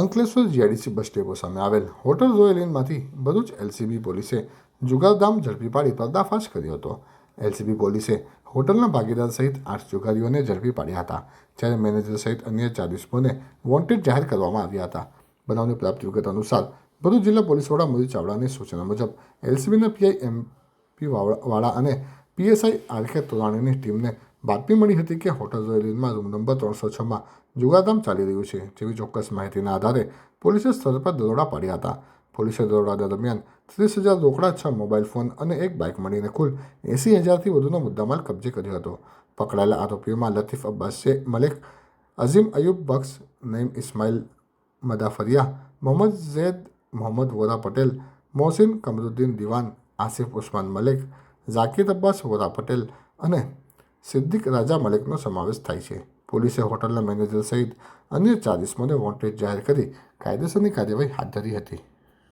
Ankleshwar GIDC બસ depot સામે આવેલ hotel royal ઇનમાંથી ભરૂચ એલસીબી પોલીસે જુગારધામ ઝડપી પાડી પર્દાફાશ કર્યો હતો. એલસીબી પોલીસે હોટલના ભાગીદાર સહિત આઠ જુગારીઓને ઝડપી પાડ્યા હતા, જ્યારે મેનેજર સહિત અન્ય ચાર વોન્ટેડ જાહેર કરવામાં આવ્યા હતા. બનાવની પ્રાપ્ત વિગત અનુસાર, ભરૂચ જિલ્લા પોલીસ વડા મોદી ચાવડાની સૂચના મુજબ, એલસીબીના પીઆઈ એમપી વાળા અને પીએસઆઈ આરકે તોરાણીની ટીમને બાતમી મળી હતી કે હોટલ રોયલિનમાં રૂમ નંબર ત્રણસો છમાં જુગારધામ ચાલી રહ્યું છે, જેવી ચોક્કસ માહિતીના આધારે પોલીસે સ્થળ પર દરોડા પાડ્યા હતા. પોલીસે દરોડા દરમિયાન ત્રીસ હજાર રોકડા, છ મોબાઈલ ફોન અને એક બાઇક મળીને કુલ એંસી હજારથી વધુનો મુદ્દામાલ કબજે કર્યો હતો. પકડાયેલા આરોપીઓમાં લતીફ અબ્બાસ, શેખ મલેક, અઝીમ અયુબ બક્ષ, નઈમ ઇસ્માઇલ મદાફરિયા, મોહમ્મદ ઝૈદ, મોહમ્મદ વોરા પટેલ, મોહસિન કમરુદ્દીન દિવાન, આસિફ ઉસ્માન મલેક, ઝાકિર અબ્બાસ વોરા પટેલ અને સિદ્દીક રાજા મલિકનો સમાવેશ થાય છે. પોલીસે હોટલના મેનેજર સહિત અન્ય ચાર ઇસમોને વોન્ટેડ જાહેર કરી કાયદેસરની કાર્યવાહી હાથ ધરી હતી.